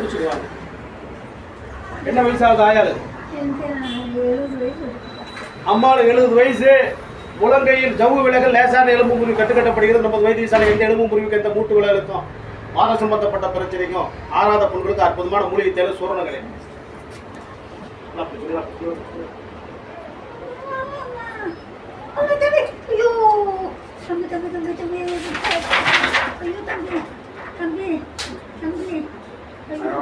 திருச்சிடுவாங்க என்ன வயசாவது ஆயாது எனக்கு எழுபது வயசு. உலங்கையில் ஜவ்வு விலகல் லேசான எலும்பு முறிவு கட்டுக்கட்டப்படுகிறது. நமது வைத்தியசாலை எந்த எலும்பு முறிவுக்கு எந்த மூட்டு விலகலுக்கும் வாத சம்பந்தப்பட்ட பிரச்சனைக்கும் ஆறாத பொண்களுக்கு அற்புதமான மூலிகை தேவை சூரணங்களே ஐயோ, தம்பி, தம்பி, தம்பி, தம்பி, ஐயோ, தம்பி, தம்பி, ஐயோ,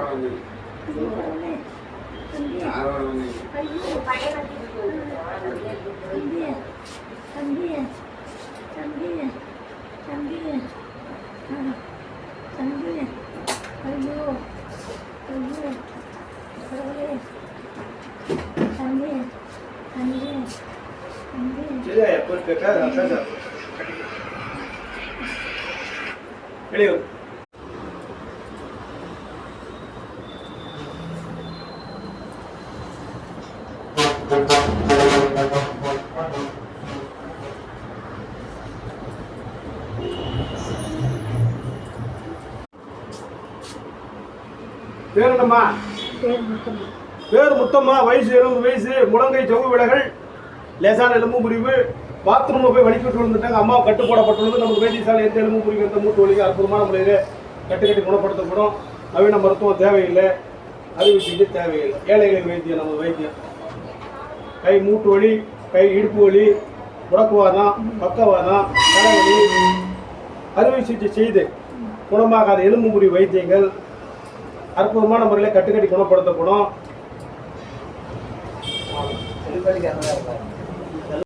ஐயோ, பேர் என்னம்மா? பேர் முத்தம்மா. வயசு எழுபது வயசு முழங்கை ஜவ்வு விலகல் லேசான எலும்பு முறிவு பாத்ரூம்ல போய் வலிக்கிட்டு விழுந்துட்டாங்க அம்மா கட்டு போடப்பட்டுள்ளது நமக்கு வைத்தியசாலை எந்த எலும்பு முறிவு எந்த மூட்டு வலிக்கு அற்புதமான முறையில் கட்டு கட்டி குணப்படுத்தப்படும். நவீன மருத்துவம் தேவையில்லை அறுவை சிகிச்சை தேவையில்லை. ஏழைகளின் வைத்தியம் நமது வைத்தியம். கை மூட்டு வலி கை இடுப்பு வலி முடக்குவாதம் பக்கவாதம் தலைவலி அறுவை சிகிச்சை செய்து குணமாகாத எலும்பு முறிவு வைத்தியங்கள் அற்புதமான முறையில் கட்டுக்கட்டி குணப்படுத்தப்படும். செல்வழிக்கு அந்த